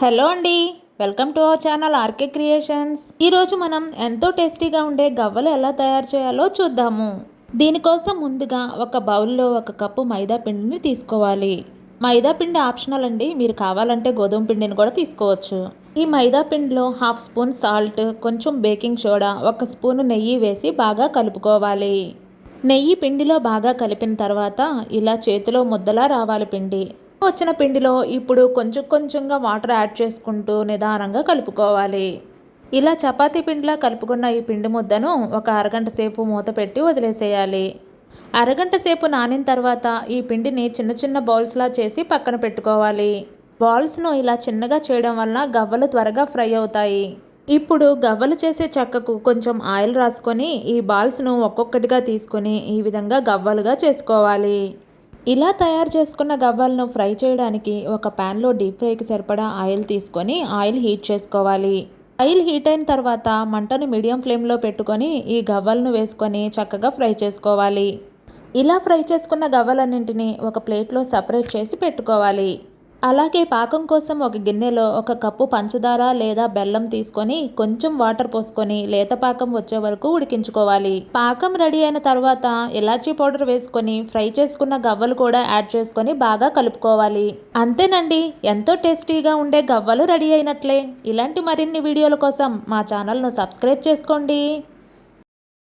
Hello అండి welcome to our channel RK creations. ఈరోజు మనం ఎంతో టేస్టీగా ఉండే గవ్వలు ఎలా తయారు చేయాలో చూద్దాము. దీనికోసం ముందుగా ఒక బౌల్లో ఒక కప్పు మైదా పిండిని తీసుకోవాలి. మైదా పిండి ఆప్షనల్ అండి మీరు కావాలంటే గోధుమ పిండిని కూడా తీసుకోవచ్చు. ఈ మైదా పిండిలో హాఫ్ స్పూన్ సాల్ట్ కొంచెం బేకింగ్ సోడా ఒక స్పూన్ నెయ్యి వేసి బాగా కలుపుకోవాలి. నెయ్యి పిండిలో బాగా కలిపిన తర్వాత ఇలా చేతిలో ముద్దలా రావాలి పిండి. వచ్చిన పిండిలో ఇప్పుడు కొంచెం కొంచెంగా వాటర్ యాడ్ చేసుకుంటూ నిదానంగా కలుపుకోవాలి. ఇలా చపాతీ పిండిలా కలుపుకున్న ఈ పిండి ముద్దను ఒక అరగంట సేపు మూత పెట్టి వదిలేసేయాలి. అరగంట సేపు నానిన తర్వాత ఈ పిండిని చిన్న చిన్న బౌల్స్లా చేసి పక్కన పెట్టుకోవాలి. బాల్స్ను ఇలా చిన్నగా చేయడం వలన గవ్వలు త్వరగా ఫ్రై అవుతాయి. ఇప్పుడు గవ్వలు చేసే చెక్కకు కొంచెం ఆయిల్ రాసుకొని ఈ బాల్స్ను ఒక్కొక్కటిగా తీసుకొని ఈ విధంగా గవ్వలుగా చేసుకోవాలి. ఇలా తయారు చేసుకున్న గవ్వలను ఫ్రై చేయడానికి ఒక ప్యాన్లో డీప్ ఫ్రైకి సరిపడా ఆయిల్ తీసుకొని ఆయిల్ హీట్ చేసుకోవాలి. ఆయిల్ హీట్ అయిన తర్వాత మంటను మీడియం ఫ్లేమ్లో పెట్టుకొని ఈ గవ్వలను వేసుకొని చక్కగా ఫ్రై చేసుకోవాలి. ఇలా ఫ్రై చేసుకున్న గవ్వలన్నింటినీ ఒక ప్లేట్లో సపరేట్ చేసి పెట్టుకోవాలి. అలాగే పాకం కోసం ఒక గిన్నెలో ఒక కప్పు పంచదార లేదా బెల్లం తీసుకొని కొంచెం వాటర్ పోసుకొని లేత పాకం వచ్చే వరకు ఉడికించుకోవాలి. పాకం రెడీ అయిన తర్వాత ఇలాచీ పౌడర్ వేసుకొని ఫ్రై చేసుకున్న గవ్వలు కూడా యాడ్ చేసుకొని బాగా కలుపుకోవాలి. అంతేనండి ఎంతో టేస్టీగా ఉండే గవ్వలు రెడీ అయినట్లే. ఇలాంటి మరిన్ని వీడియోల కోసం మా ఛానల్ను సబ్స్క్రైబ్ చేసుకోండి.